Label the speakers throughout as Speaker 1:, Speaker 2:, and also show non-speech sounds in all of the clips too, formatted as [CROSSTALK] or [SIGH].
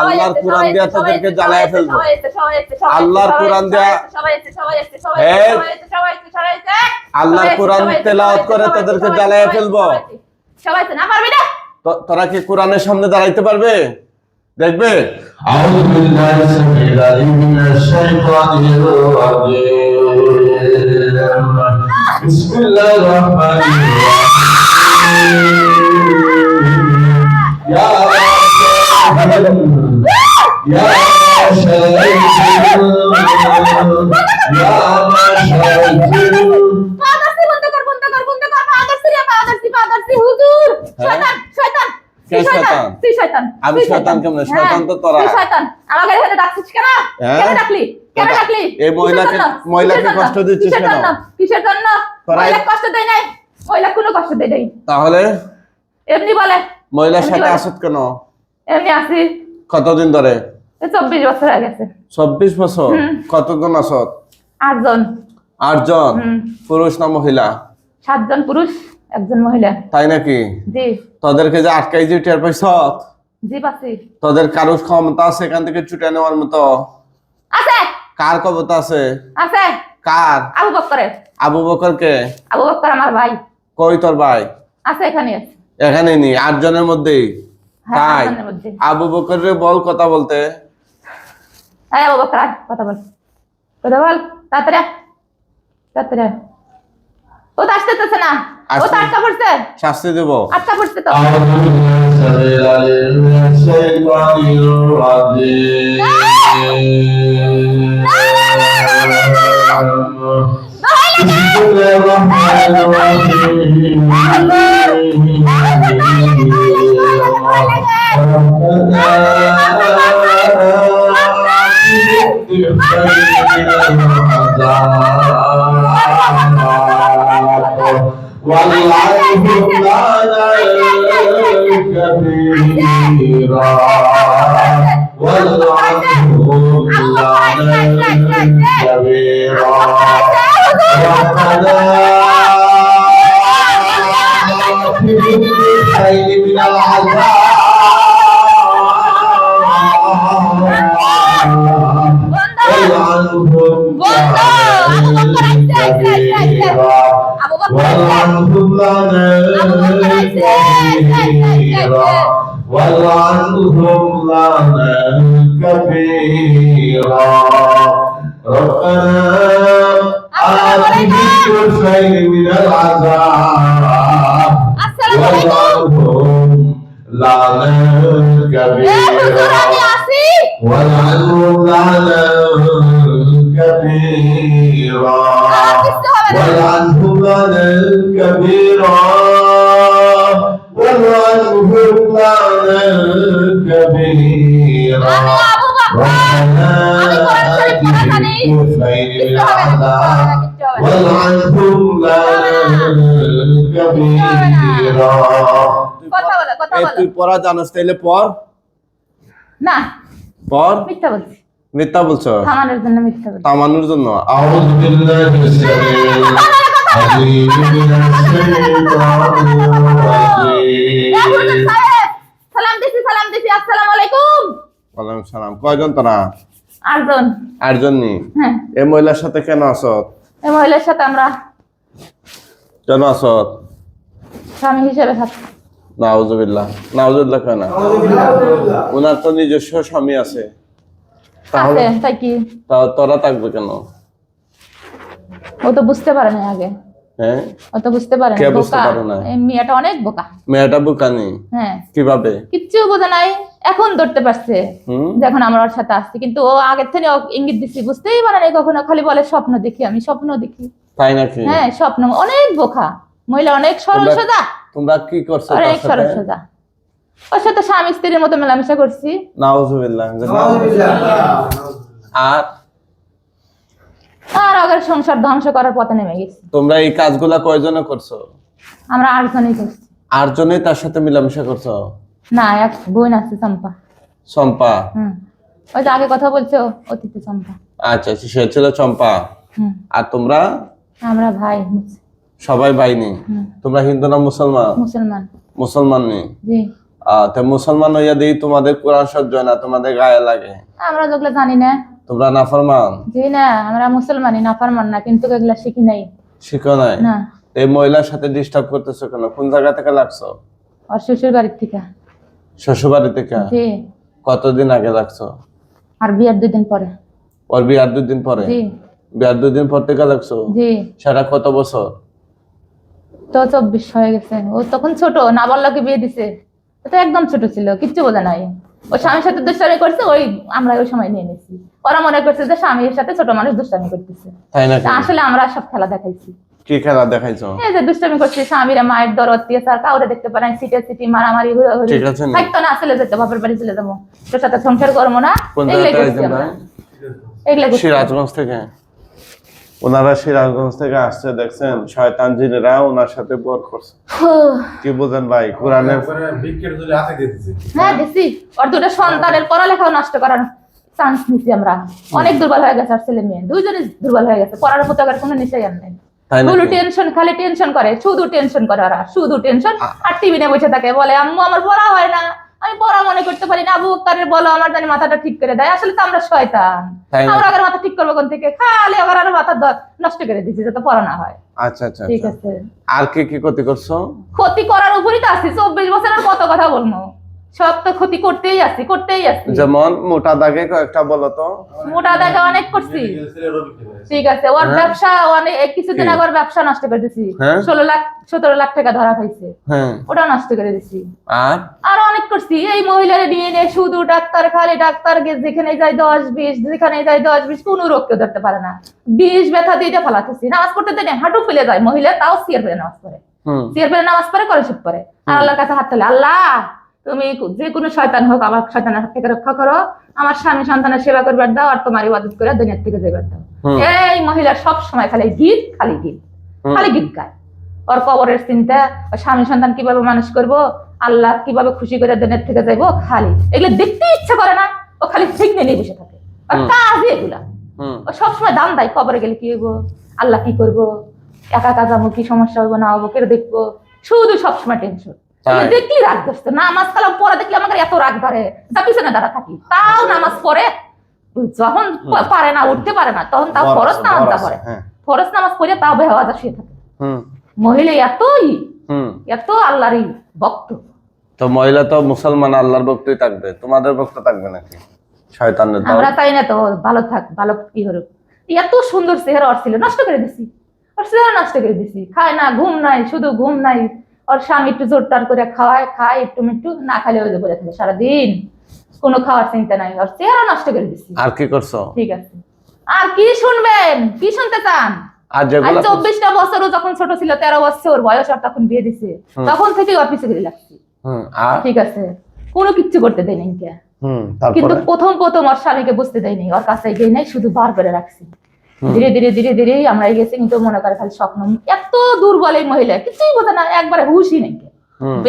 Speaker 1: আল্লাহর কোরআন দিয়া তাদেরকে জ্বালায় ফেলব আল্লাহর কোরআন দিয়া আল্লাহর কোরআন তেলাওয়াত করে তাদেরকে জ্বালায় ফেলব তোরা কি কোরআনের সামনে দাঁড়াইতে পারবে দেখবে
Speaker 2: বিসমিল্লাহির রহমানির রহিম يا يا يا
Speaker 3: পাদারসি বন্ধ কর বন্ধ কর বন্ধ কর পাদারসি রে পাদারসি পাদারসি হুজুর শয়তান শয়তান
Speaker 1: কে
Speaker 3: তুই
Speaker 1: শয়তান?
Speaker 3: তুই শয়তান
Speaker 1: আমি
Speaker 3: তুই
Speaker 1: শয়তান কেমনে? শয়তান তো তোরা।
Speaker 3: তুই শয়তান আমাকে এখানে ডাকছিস কেন
Speaker 1: হ্যাঁ?
Speaker 3: কেন ডাকলি কেন
Speaker 1: কথা-
Speaker 3: ডাকলি
Speaker 1: এই মহিলাকে-
Speaker 3: কিসের জন্য?
Speaker 1: মহিলাকে
Speaker 3: কিসের
Speaker 1: কষ্ট
Speaker 3: জন্য?
Speaker 1: দিচ্ছিস
Speaker 3: কিসের
Speaker 1: কেন?
Speaker 3: জন্য? কিসের জন্য
Speaker 1: তোরা-
Speaker 3: মহিলা কষ্ট দেয় নাই মহিলা কোনো কষ্ট দেয় নাই
Speaker 1: তাহলে
Speaker 3: এমনি বলে
Speaker 1: মহিলার
Speaker 3: এমনি
Speaker 1: সাথে
Speaker 3: বলে।
Speaker 1: আসত কেন
Speaker 3: এমনি আসি
Speaker 1: কতদিন ধরে
Speaker 3: এই চব্বিশ বছর হয়ে গেছে।
Speaker 1: চব্বিশ বছর? কতজন আসত
Speaker 3: আটজন।
Speaker 1: আটজন? পুরুষ না মহিলা?
Speaker 3: সাতজন পুরুষ একজন মহিলা।
Speaker 1: তাই নাকি?
Speaker 3: জি।
Speaker 1: তোদেরকে যে আটকাই যে টের পাইছ?
Speaker 3: জি পাচ্ছি।
Speaker 1: তোদের কারও ক্ষমতা আছে এখান থেকে ছুটে নেওয়ার মতো?
Speaker 3: আছে।
Speaker 1: কার ক্ষমতা আছে?
Speaker 3: আছে।
Speaker 1: কার?
Speaker 3: আবু
Speaker 1: আবু বকরকে
Speaker 3: আবু বক্কর আমার ভাই।
Speaker 1: কই তোর ভাই?
Speaker 3: আছে এখানে আছে।
Speaker 1: এখানে নি আটজনের মধ্যেই?
Speaker 3: হ্যাঁ,
Speaker 1: তাই। আবু বকরের বল কথা বলতে?
Speaker 3: আয় বাবা কাট কথা বল। কথা বল তাড়াতাড়ি তাড়াতাড়ি ও তো আসতেছে না ও তো আটটা পড়ছে।
Speaker 1: শাস্তি দেবো।
Speaker 3: আটকা পড়ছে তো।
Speaker 2: Allah بالله السميع كثيرا والعنهم لعنا كبيرا ربنا آتهم الخير من العذاب والعنهم
Speaker 3: لعنا
Speaker 2: كبيرا. والعنهم لعنا كبيرا. والعنهم لعنا كبيرا. والعنهم لنا كبيرا
Speaker 3: আমি আবু বক্কর
Speaker 2: ربنا
Speaker 3: আমি কোরআন শরীফ পড়া জানি
Speaker 2: آتهم خير من العذاب والعنهم لنا كبيرا
Speaker 3: কথা বলে কথা
Speaker 1: এই
Speaker 3: বলে
Speaker 1: তুই পড়া জানোস তাইলে পর
Speaker 3: না
Speaker 1: পর
Speaker 3: মিথ্যা বলছি
Speaker 1: মিথ্যা বলছো
Speaker 3: থামানোর জন্য মিথ্যা বলছি
Speaker 1: তামানোর জন্য
Speaker 2: أعوذ بالله السميع العليم من
Speaker 3: সালাম। হ্যাঁ। স্বামী
Speaker 1: ওনার তো নিজস্ব স্বামী আছে। তাহলে তোরা থাকবে কেন?
Speaker 3: ও তো বুঝতে পারে না আগে।
Speaker 1: হ্যাঁ?
Speaker 3: ও তো বুঝতে পারে না
Speaker 1: বুঝতে
Speaker 3: বোকা।
Speaker 1: পারে না?
Speaker 3: মেয়েটা অনেক বোকা।
Speaker 1: মেয়েটা বুকানি
Speaker 3: হ্যাঁ।
Speaker 1: কীভাবে?
Speaker 3: কিচ্ছু বোঝে নাই এখন ধরতে পারছে। যখন আমরা ওর সাথে আসছি কিন্তু ও আগের থেকে ও ইঙ্গিত দিচ্ছি বুঝতেই পারে না কখনো খালি বলে স্বপ্ন দেখি আমি স্বপ্ন দেখি।
Speaker 1: তাই নাকি?
Speaker 3: হ্যাঁ স্বপ্ন অনেক বোকা। মহিলা অনেক সরল সোজা।
Speaker 1: তোমরা কি করছ
Speaker 3: অনেক সরল সোজা। ওর সাথে স্বামী স্ত্রীর মতো মেলামেশা করছি।
Speaker 1: নাউজুবিল্লাহ। আর
Speaker 3: আর আগের সংসার ধ্বংস করার পথে নেমে গেছি।
Speaker 1: তোমরা এই কাজগুলা কয়জনে করছ?
Speaker 3: আমরা আটজনই করছি।
Speaker 1: আটজনেই তার সাথে মিলামিশা করছ?
Speaker 3: না এক বোন আছে চম্পা।
Speaker 1: চম্পা?
Speaker 3: হুম। ওই যে আগে কথা বলছো অতীতে চম্পা।
Speaker 1: আচ্ছা আচ্ছা, সে ছিল চম্পা। আর তোমরা?
Speaker 3: আমরা ভাই
Speaker 1: সবাই ভাই
Speaker 3: হুম।
Speaker 1: তোমরা হিন্দু না মুসলমান?
Speaker 3: মুসলমান।
Speaker 1: মুসলমান নেই
Speaker 3: জি।
Speaker 1: আহ, তো মুসলমান হইয়া দিই তোমাদের কোরআন সহ্য হয় না তোমাদের গায়ে লাগে?
Speaker 3: আমরা যেগুলো জানি না
Speaker 1: তোমরা নাফরমান?
Speaker 3: জি না আমরা মুসলমানই না ফারমান না কিন্তু এগুলা শিখি নাই।
Speaker 1: শিখো নাই?
Speaker 3: না।
Speaker 1: এই মহিলার সাথে ডিস্টার্ব করতেছো কেন? কোন জায়গা থেকে লাগছো?
Speaker 3: ওর শ্বশুর বাড়ির থেকে।
Speaker 1: শ্বশুরবাড়ি থেকে?
Speaker 3: জি।
Speaker 1: কতদিন আগে লাগছো?
Speaker 3: আর বিয়ার দুই দিন পরে।
Speaker 1: ওর বিয়ার দুদিন পরে?
Speaker 3: জি।
Speaker 1: বিয়ার দুদিন পর থেকে লাগছো?
Speaker 3: জি।
Speaker 1: সারা কত বছর?
Speaker 3: তো চব্বিশ হয়ে গেছে। ও তখন ছোট না বললোকে বিয়ে দিছে? তো একদম ছোট ছিল কিচ্ছু বোঝে নাই। ও স্বামীর সাথে দুষ্টামি করছে ওই আমরা ওই সময় নিয়ে নিয়েছি ওরা মনে করছে যে স্বামীর সাথে ছোট মানুষ দুষ্টামি করতেছে। আসলে আমরা সব খেলা দেখাইছি।
Speaker 1: কি খেলা দেখাইছো?
Speaker 3: এই যে দুষ্টামি করছে স্বামীরা মায়ের দর অত্যাচার কাউরে দেখতে পারেন সিটে সিটি মারামারি হুড়োহুড়ি। থাকতো না আসলে যেতে বাপের বাড়ি চলে যাব। তোর সাথে সংসার করব না
Speaker 1: কোন
Speaker 3: এগুলাই আমরা।
Speaker 1: ভাই?
Speaker 3: এগুলাই
Speaker 1: সিরাজগঞ্জ থেকে? ওনারা সিরাজগঞ্জ থেকে আসছে দেখছেন? শয়তান জিনেরা ওনার সাথে বর করছে। কি বুঝেন ভাই?
Speaker 4: দিছে।
Speaker 3: হ্যাঁ দিছি। ওর দুটো সন্তানের পড়ালেখাও নষ্ট করার চান্স নিছি আমরা। অনেক দুর্বল হয়ে গেছে আর ছেলে মেয়ে। দুইজনই দুর্বল হয়ে গেছে। পড়ার প্রতি আবার কোনো নিশ্চয় আর নেই।
Speaker 1: তাই
Speaker 3: শুধু টেনশন খালি টেনশন করে। শুধু টেনশন করে ওরা। শুধু টেনশন আর টিভি নিয়ে বসে থাকে। বলে আম্মু আমার পড়া হয় না। আমি বড় মনে করতে পারি না আবু তারে বলো আমার জানি মাথাটা ঠিক করে দেয়। আসলে তো আমরা শয়তান। আমরা আগে মাথা ঠিক করব কোন থেকে? খালি আবার আর মাথা নষ্ট করে দিছি যাতে পড়া না হয়।
Speaker 1: আচ্ছা আচ্ছা
Speaker 3: ঠিক
Speaker 1: আচ্ছা।
Speaker 3: আছে।
Speaker 1: আর কি কি ক্ষতি করছ?
Speaker 3: ক্ষতি করার উপরই তো আছি চব্বিশ বছরের কত কথা বলব? সব তো ক্ষতি করতেই আছি করতেই আছি
Speaker 1: যেমন মোটা দাগে কয়েকটা বলো তো।
Speaker 3: মোটা দাগে অনেক করছি। ঠিক আছে ওর
Speaker 1: হ্যাঁ।
Speaker 3: ব্যবসা অনেক কিছুদিন আগে ওর ব্যবসা নষ্ট করে দিছি।
Speaker 1: হ্যাঁ?
Speaker 3: ষোলো লাখ সতেরো লাখ টাকা ধরা খাইছে।
Speaker 1: হ্যাঁ।
Speaker 3: ওটা নষ্ট করে দিছি।
Speaker 1: আর?
Speaker 3: আর অনেক করছি। এই মহিলারা নিয়ে নিয়ে শুধু ডাক্তার খালি ডাক্তার যেখানে যায় দশ বিশ যেখানে যায় দশ বিশ কোনো রোগ কেউ ধরতে পারে না। বিষ ব্যথা দিয়ে ফালাতেছি। নামাজ পড়তে দেয় হাঁটু ফেলে যায় মহিলা তাও সিয়ার পেলে নামাজ পড়ে। সিয়ার পেলে নামাজ পড়ে করে শুট পরে আর আল্লাহর কাছে হাত তোলে আল্লাহ তুমি যে কোনো শয়তান হোক আমার শয়তানের হাত থেকে রক্ষা করো। আমার স্বামী সন্তানের সেবা করবার দাও আর তোমার ইবাদত করে দুনিয়ার থেকে যাবার দাও। এই মহিলা সব সময় খালি গীত খালি গীত খালি গীত গায়। ওর কবরের চিন্তা স্বামী সন্তান কীভাবে মানুষ করব আল্লাহ কীভাবে খুশি করে দুনিয়ার থেকে যাইবো খালি। এগুলো দেখতে ইচ্ছা করে না ও খালি ঠিক নিয়ে বসে থাকে। আর কাজ এগুলা। ও সবসময় দাম দেয় কবরে গেলে কি হইবো আল্লাহ কি করব একা যাব কি সমস্যা হইবো না হব কেউ দেখব। শুধু সবসময় টেনশন? দেখলি রাগ ধরছে। নামাজ কালাম পরে দেখলে আমাকে এত রাগ ধরে। যা পিছনে দাঁড়া থাকি। তাও নামাজ পড়ে যখন পারে না উঠতে পারে না তখন তাও ফরজ তা পড়ে।
Speaker 1: হ্যাঁ।
Speaker 3: ফরজ নামাজ পড়ে তাও শুয়ে থাকে। মহিলা এতই এত আল্লাহরই ভক্ত।
Speaker 1: তো মহিলা তো মুসলমান আল্লাহর ভক্তই থাকবে। তোমাদের ভক্ত থাকবে নাকি? শয়তানের
Speaker 3: আমরা তাই না তো ভালো থাক ভালো কি হলো এত সুন্দর চেহারা ওর ছিল নষ্ট করে দিছি। ওর চেহারা নষ্ট করে দিছি। খায় না ঘুম নাই শুধু ঘুম নাই। ওর স্বামী একটু জোর টার করে খাওয়ায় খায় একটু মিট্টু না খাইলে ওই বলে থাকে সারাদিন কোনো খাওয়ার চিন্তা নাই ওর চেহারা নষ্ট করে দিছি।
Speaker 1: আর কি করছ?
Speaker 3: ঠিক আছে। আর কি শুনবেন? কি শুনতে চান?
Speaker 1: আর
Speaker 3: আর
Speaker 1: যেগুলো
Speaker 3: চব্বিশটা বছর যখন ছোট ছিল তেরো বছর বয়স আর তখন বিয়ে দিছে। তখন থেকে পিছিয়ে গেলে লাগছি। ঠিক আছে। কোনো কিচ্ছু করতে দেয় নাই কে
Speaker 1: হুম
Speaker 3: কিন্তু প্রথম প্রথম ওর স্বামীকে বুঝতে দেয়নি ওর কাছে গিয়ে নাই শুধু বার করে রাখছি। ধীরে ধীরে ধীরে ধীরে আমরা গেছি কিন্তু মনে করে খালি স্বপ্ন। এত দুর্বল এই মহিলা কিছুই বোঝে না একবারে হুশই নেই
Speaker 1: হুম।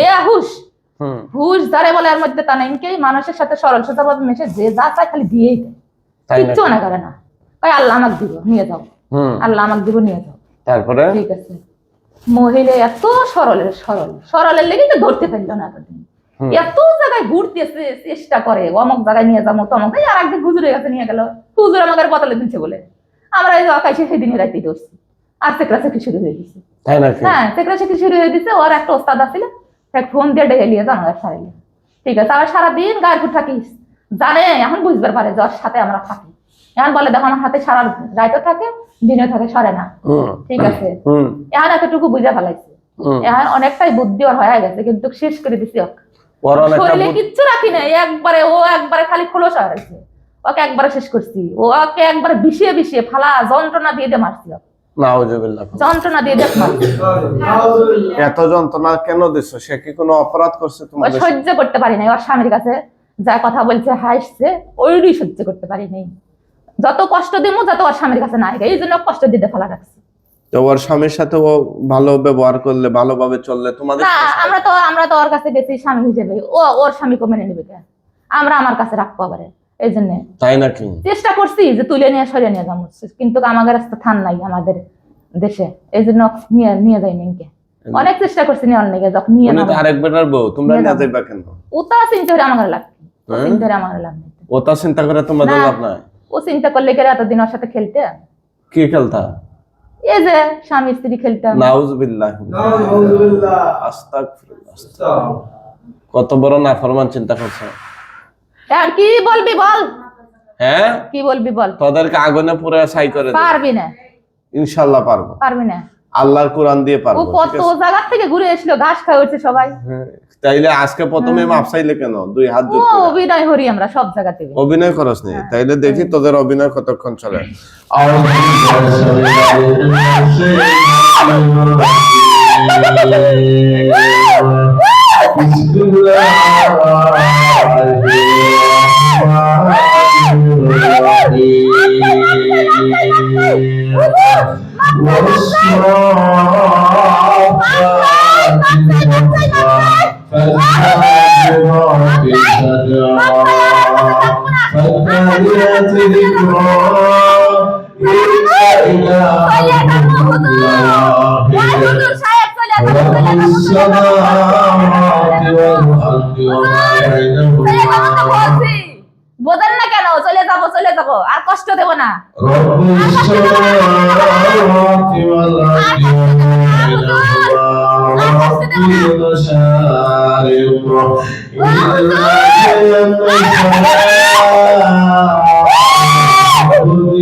Speaker 3: হুশ যারে বলে এর মধ্যে তা নেই কে মানুষের সাথে সরল সোজাভাবে মেশে যে যা চায় খালি দিয়েই দেয়। কিচ্ছু মনে করে না। ওই আল্লাহ আমাকে দিব নিয়ে যাও। আল্লাহ আমাকে দিব নিয়ে যাও।
Speaker 1: তারপরে?
Speaker 3: ঠিক আছে। মহিলা এত সরলের সরল। সরলের লেগে তো ধরতে পারল না এতদিন। এত জায়গায় ঘুরতে চে- চেষ্টা করে অমক জায়গায় নিয়ে যাব তমক। আর একদিন হুজুরের কাছে নিয়ে গেল। হুজুর আমাকে বদলে দিচ্ছে বলে। আমরা এই আকাশে সেদিনই রাইতে ধরছি। আর চেকরা চেকরি শুরু হয়ে গেছে। হ্যাঁ চেকরা চেকরি শুরু হয়ে দিছে ওর একটা ওস্তাদ আছিল এক ফোন দিয়ে ডেকে নিয়ে সারাইলে ঠিক আছে আবার সারাদিন ফুট থাকিস। জানে এখন বুঝবার পারে সাথে আমরা থাকি। এখন বলে দেখো আমার হাতে সারা রাইতে থাকে দিনে থাকে সরে না। ঠিক আছে? এখন এতটুকু বুঝে ফেলাইছে। এখন অনেকটাই বুদ্ধি ওর হয়ে গেছে কিন্তু শেষ করে দিছি ওকে। শরীরে কিচ্ছু রাখি নাই একবারে ও একবারে খালি খোলস হয়ে গেছে ওকে একবারে শেষ করছি। ওকে একবারে বিষিয়ে বিষিয়ে ফালা যন্ত্রণা দিয়ে দিয়ে মারছি যন্ত্রণা দিয়ে দিয়ে
Speaker 1: এত যন্ত্রণা কেন দিছো? সে কি কোনো অপরাধ করছে
Speaker 3: ও সহ্য করতে পারি নাই। ওর স্বামীর কাছে যা কথা বলছে হাসছে ওইটাই সহ্য করতে পারি নাই। যত কষ্ট দিমু যত ওর স্বামীর কাছে না এই জন্য কষ্ট দিতে ফেলা রাখছি।
Speaker 1: তো ওর স্বামীর সাথে ও ভালো ব্যবহার করলে ভালোভাবে চললে তোমাদের
Speaker 3: না আমরা তো আমরা তো ওর কাছে গেছি স্বামী হিসেবে। ও ওর স্বামীকে মেনে নেবে কে? আমরা আমার কাছে রাখব আবার। এই জন্য
Speaker 1: তাই নাকি?
Speaker 3: চেষ্টা করছি যে তুলে নিয়ে সরিয়ে নিয়ে যাব। কিন্তু আমাদের রাস্তা থান নাই আমাদের দেশে। এই জন্য নিয়ে নিয়ে যাই নিকে অনেক চেষ্টা করছি লেগে যখন নিয়ে
Speaker 1: তো
Speaker 3: নাও
Speaker 1: বউ তোমরা
Speaker 3: নিয়ে
Speaker 1: নিয়ে যাইবা কেন?
Speaker 3: ও চিন্তা করে আমার
Speaker 1: হ্যাঁ?
Speaker 3: চিন্তা করে আমার লাভ নেই
Speaker 1: ও তা চিন্তা করে তোমাদের লাভ নাই?
Speaker 3: ও চিন্তা করলে কি এতদিন ওর সাথে খেলতে?
Speaker 1: কি খেলতা?
Speaker 3: এই যে স্বামী স্ত্রী খেলতাম।
Speaker 1: নাউজুবিল্লাহ।
Speaker 4: নাউজুবিল্লাহ।
Speaker 1: আস্তাগফিরুল্লাহ। কত বড় নাফরমান চিন্তা করছে।
Speaker 3: আর কি বলবি বল?
Speaker 1: হ্যাঁ?
Speaker 3: কি বলবি বল?
Speaker 1: তোদেরকে আগুনে পুরো সাই করে
Speaker 3: পারবি না।
Speaker 1: ইনশাআল্লাহ পারব।
Speaker 3: পারবি না।
Speaker 1: আল্লাহর কোরআন দিয়ে পারব
Speaker 3: কত জায়গা থেকে ঘুরে এসলো ঘাস খায় উঠছে সবাই।
Speaker 1: হ্যাঁ, তাইলে আজকে প্রথমে মাপ চাইলে কেন? দুই হাত জোর করে।
Speaker 3: অভিনয় করি আমরা সব জায়গা থেকে।
Speaker 1: অভিনয় করছ নি? হ্যাঁ। তাইলে দেখি তোদের অভিনয় কতক্ষণ চলে।
Speaker 2: বিসমিল্লাহ السماوات والأرض وما بينهما.
Speaker 3: বোঝেন না কেন? চলে যাব চলে যাব। আর কষ্ট দেব না।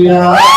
Speaker 2: رب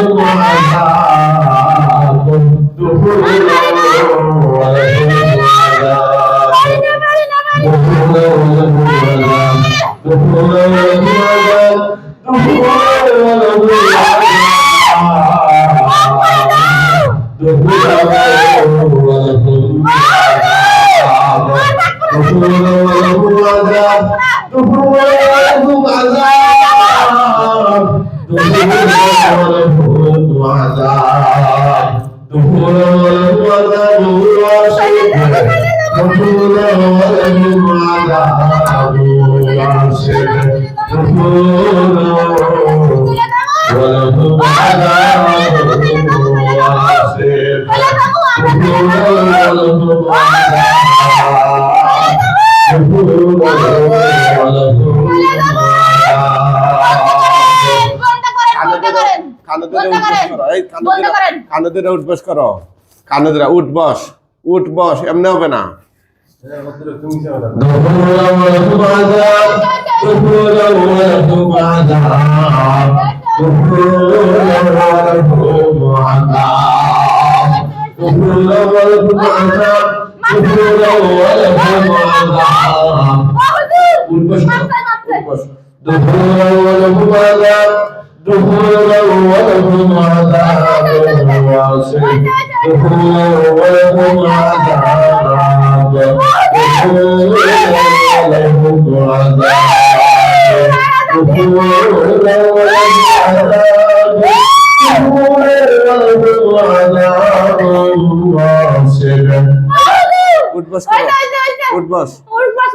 Speaker 2: من
Speaker 3: কানদের
Speaker 1: উঠবস করো। এই কানদের উঠবস এমনি হবে না। উঠবস উঠবস।
Speaker 2: دخولا ولهم عذاب دخولا ولهم عذاب واسع دخولا ولهم عذاب دخولا ولهم عذاب دخولا ولهم عذاب دخولا ولهم عذاب واسع
Speaker 1: উঠবস করো উঠবস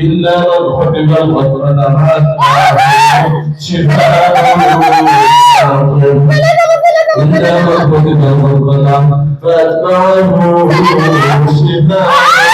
Speaker 2: إلا من حبب الوطن نبات شفاء إلا من فأتبعه شفاء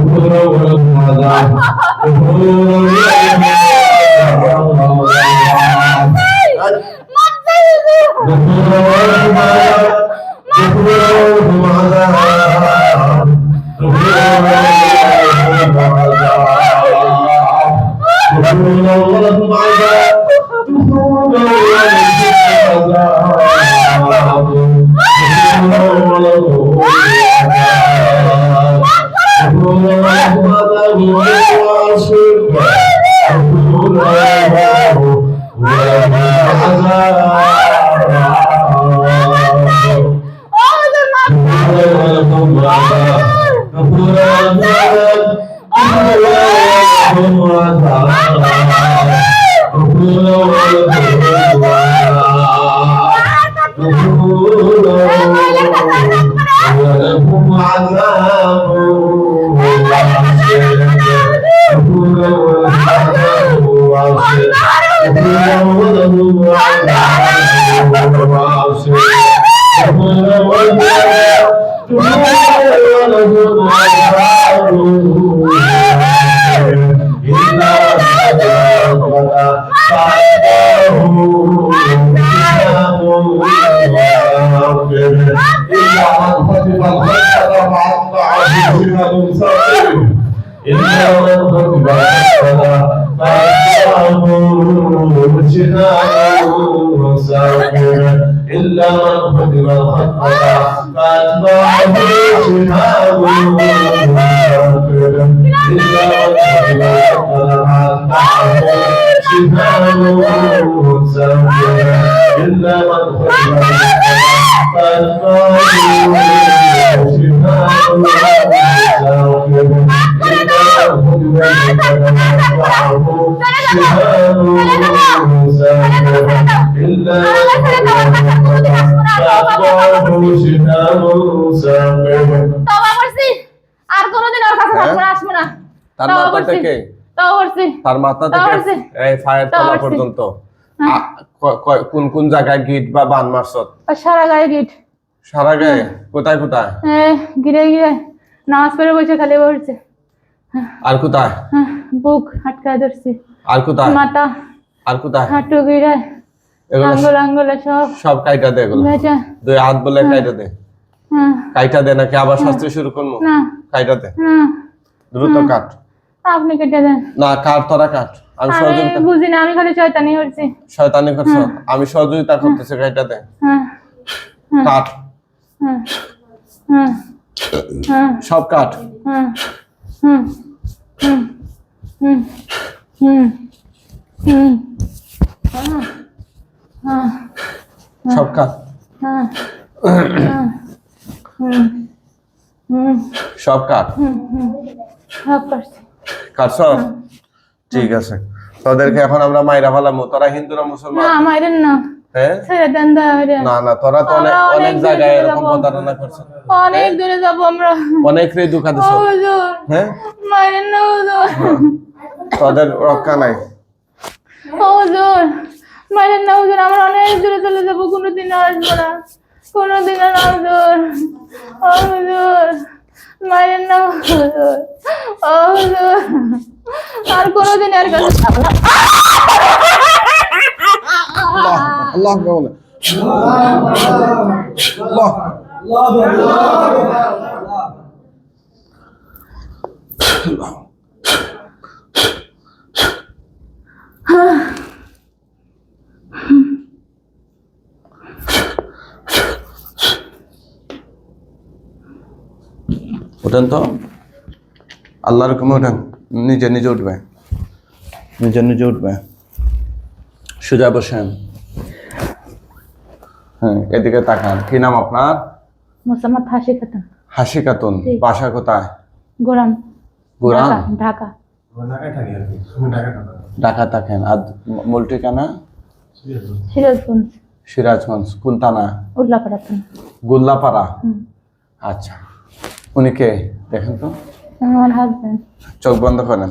Speaker 2: ভোর [LAUGHS] والسلام عند عبدنا المسافر إنا ربك بعثنا إلا من خدم الخطأ فأتبعه شهاب مسافرا إلا من خدم الخطأ فأتبعه شهاب
Speaker 3: তওবা করছি আর কোনোদিন ওর কাছে থাকবো না আসবো না
Speaker 1: তার
Speaker 3: তওবা
Speaker 1: মাথা
Speaker 3: করছি।
Speaker 1: থেকে
Speaker 3: তওবা করছি
Speaker 1: তার মাথা থেকে এই ফায়ার তলা পর্যন্ত।
Speaker 3: হ্যাঁ।
Speaker 1: কোন কোন জায়গায় গিট বা বান মারছত?
Speaker 3: সারা গায়ে গিট।
Speaker 1: সারা গায়ে? কোথায় কোথায়?
Speaker 3: গিরে গিরে। নামাজ পড়ে বসে খালি বলছে
Speaker 1: আর কোথায়?
Speaker 3: হ্যাঁ, বুক আটকায় ধরছি।
Speaker 1: আর কোথায়?
Speaker 3: মাথা।
Speaker 1: আর কোথায়?
Speaker 3: হাঁটু গিরে।
Speaker 1: এগুলো
Speaker 3: আঙ্গুল সব
Speaker 1: সব কাইটা দে এগুলো। দুই হাত বলে কাইটা দে।
Speaker 3: হ্যাঁ।
Speaker 1: কাইটা দে নাকি আবার শাস্তি শুরু করব কাইটা দে। দ্রুত কাট।
Speaker 3: আপনি কেটে দেন
Speaker 1: না কাট তোরা কাট আমি সহযোগিতা
Speaker 3: বুঝি না আমি খালি চৈতানি করছি
Speaker 1: শয়তানি করছ আমি সহযোগিতা করতেছি
Speaker 3: হ্যাঁ
Speaker 1: কাট
Speaker 3: হ্যাঁ হ্যাঁ হ্যাঁ
Speaker 2: সব কাট
Speaker 3: হ্যাঁ
Speaker 2: সব কাট
Speaker 3: হ্যাঁ হ্যাঁ হুম হুম
Speaker 2: সব কাট
Speaker 3: হুম হুম সব করছি
Speaker 2: কাটছ ঠিক আছে। তোদেরকে এখন আমরা মাইরা ফেলাম। তোরা হিন্দু না মুসলমান?
Speaker 3: না মাইরেন না।
Speaker 2: হ্যাঁ? না না তোরা তো অনেক অনেক জায়গায় এরকম প্রতারণা করছ।
Speaker 3: অনেক দূরে যাব আমরা।
Speaker 2: অনেক রে দুঃখা দিছ হ্যাঁ?
Speaker 3: মাইরেন না হুজুর।
Speaker 2: তোদের রক্ষা নাই।
Speaker 3: হুজুর। মাইরেন না হুজুর। আমরা অনেক দূরে চলে যাব। কোনোদিন আসব না। কোনোদিন আর হুজুর। হুজুর। মাইরেন না আর কোনোদিন আর কাছে যাব না।
Speaker 2: আল্লাহ। আল্লাহ। ওঠেন তো? আল্লাহর হুকুমে ওঠেন নিজে নিজে উঠবে। নিজে নিজে উঠবে। সোজা বসেন। হ্যাঁ এদিকে তাকান। কি নাম আপনার?
Speaker 3: মোসাম্মদ হাসি খাতাম
Speaker 2: হাসি খাতুন। বাসা কোথায়?
Speaker 3: গোরাম।
Speaker 2: গোরাম?
Speaker 3: ঢাকা ঢাকা।
Speaker 2: থাকেন। আর মূল ঠিকানা?
Speaker 3: সিরাজগঞ্জ।
Speaker 2: সিরাজগঞ্জ। কোন থানা?
Speaker 3: উল্লাপাড়া থানা।
Speaker 2: গোল্লাপাড়া। আচ্ছা। উনি কে? দেখেন তো।
Speaker 3: আমার হাজবেন্ড
Speaker 2: চোখ বন্ধ করেন।